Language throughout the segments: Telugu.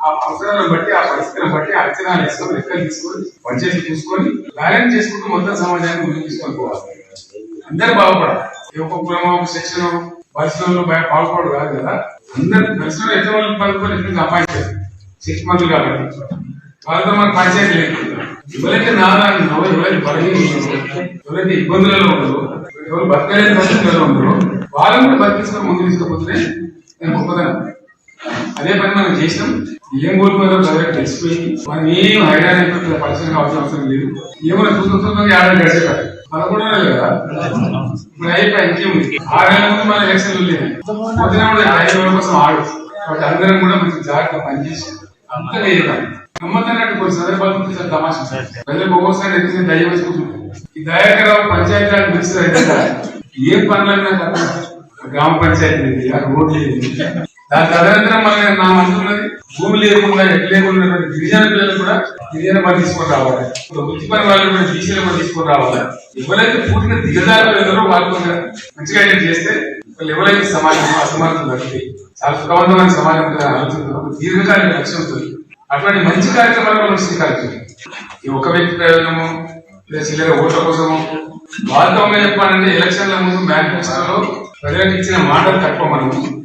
ఆ అవసరాలను బట్టి ఆ పరిస్థితులను బట్టి ఆ అంచనాలు వేసుకొని లెక్కలు తీసుకొని పనిచేసి చూసుకొని బ్యాలెన్స్ చేసుకుంటూ మొత్తం సమాజాన్ని ముందుకు తీసుకొని పోవాలి అందరు బాగుపడాలి. ఏ ఒక్క కులమో ఒక శిక్షణ పరిశ్రమలో బాగుపడదు కాదు కదా. అందరు పరిశ్రమలు ఎంత వాళ్ళు పలుకొని ఎంత సంపాదించారు? సిక్స్ మంత్లు కాబట్టి. వాళ్ళతో మనకు పంచాయతీ లేదు. ఎవరైతే నారాయణ ఎవరైతే బలహీన ఎవరైతే ఇబ్బందులలో ఉండరు ఎవరు బతకలేని పరిస్థితుల్లో ఉండరు వాళ్ళని కూడా బతికించుకొని ముందు తీసుకుపోతే నేను గొప్పదనం. అదే పని మనం చేసినాం. ఏం కోరుకున్నారో ప్రజలకు తెలిసిపోయింది మనం ఏం హైరాన్ అయిపోతుంది పరిశ్రమ అవసరం అవసరం లేదు. ఏమైనా చూస్తుందో ఏడాది గడిచేటారు పదకొండు నెలలు కదా? ఇప్పుడు అయిపోయి ఇంకేముంది ఆరు నెలల ముందు మన ఎలక్షన్లు లేదు పొద్దున ఐదు వేల కోసం ఆడు. కాబట్టి అందరం కూడా మంచి జాగ్రత్త పనిచేసి అంత లేదు నమ్మకన్నట్టు కొన్ని సందర్భాలు ఉంటే చాలా తమాషా. ప్రజలకు ఒక్కోసారి ఎదుగుతుంది దయ వేసుకుంటుంది ఈ దయాకరావు పంచాయతీ రాజ్ మినిస్టర్ అయితే ఏ పనులైనా కదా గ్రామ పంచాయతీ రోడ్లు దానికి దాని మన నా మంత్రున్నది భూమి లేకుండా ఎట్లా లేకుండా గిరిజన పిల్లలు కూడా గిరిజన పని తీసుకొని రావాలి. ఇప్పుడు వృత్తి పని వాళ్ళు కూడా బీసీలు కూడా తీసుకొని రావాలి. ఎవరైతే పూర్తిగా దిగజారులు ఎవరో వాళ్ళు మంచిగా ఏం చేస్తే వాళ్ళు ఎవరైతే సమాజం అసమానతలు తగ్గుతాయి చాలా సుఖవంతమైన సమాజం ఉంటుంది ఆలోచన దీర్ఘకాలిక లక్ష్యం ఉంటుంది. అటువంటి మంచి కార్యక్రమాలు మనం స్వీకరించాలి ఈ ఒక వ్యక్తి ప్రయోజనము లేదా చిల్లర ఓట్ల కోసము వాస్తవంగా చెప్పాలంటే ఎలక్షన్ల ముందు మేనిఫెస్టోలో ప్రజలకు ఇచ్చిన మాటలు తక్కువ మనము.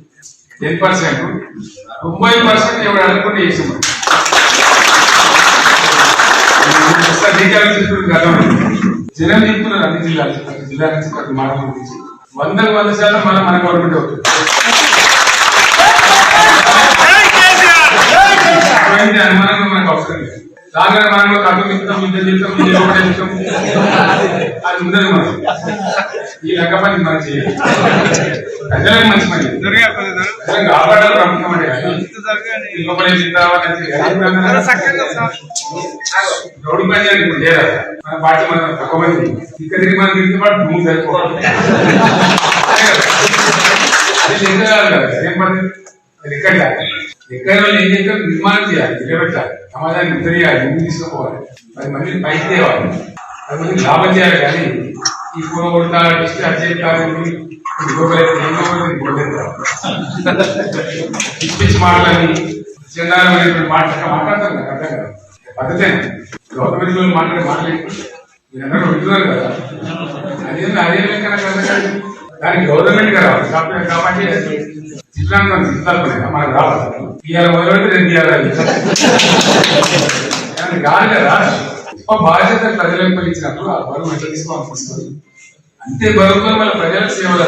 Ten percent. తొంభై పర్సెంట్ ఎవరు అనుకుంటే చేసాం డీటెయిల్ తీసుకుంటే అర్థమైంది జనం నింపున్నారు అన్ని జిల్లాలు ప్రతి జిల్లా నుంచి ప్రతి మాటలు గురించి. వందకు వంద శాతం మన మన గవర్నమెంట్ అవుతుంది. అనుమానంగా మనకు అవసరం లేదు. మనం ఒక అర్థం చెప్తాం ఇద్దరు చెప్తాం ఒకటే అది ఉండదు మనం ఈ లెక్క పని మనం చేయాలి ప్రజలకు మంచి పని. ప్రజలను కాపాడాలి ప్రభుత్వం అంటే. అని రోడ్డు పని చేయాలి చేయాలి మన పార్టీ మనం తక్కువ మంది. ఇక్కడ తిరిగి మనం తిరిగి పాటు భూమి సరిపోవాలి అది కాదు. కదా? ఏం పని లెక్క లెక్క వాళ్ళు ఏం చెప్పారు నిర్మాణం చేయాలి నిలబెట్టాలి. సమాజాన్ని ఉత్తరియాలి ముందు తీసుకుపోవాలి. పది మందిని పైకి తేవాలి. పది మందికి లాభం చేయాలి కానీ ఈ కూర కొడతా ఇష్ట అచేస్తారు పిచ్చి మాటలని చిన్నారమైనటువంటి మాటలు మాట్లాడతారు కదా అర్థం కదా? పద్ధతే. గవర్నమెంట్ వాళ్ళు మాట్లాడే మాటలేదు మీరందరూ వింటున్నారు కదా? అదే అదే లెక్కన కదా? దానికి గవర్నమెంట్గా రావాలి. కాబట్టి కాబట్టి చిత్రాంగం సిద్ధాలు మనకు రావాలి. ఇవాళ మొదలైతే రెండు ఇవ్వాలి కానీ కాదు కదా. గొప్ప బాధ్యత ప్రజలకు ఇచ్చినప్పుడు ఆ బరువు ఎట్లా తీసుకోవాల్సి వస్తుంది. అంతే బరువుతో మన ప్రజల సేవలు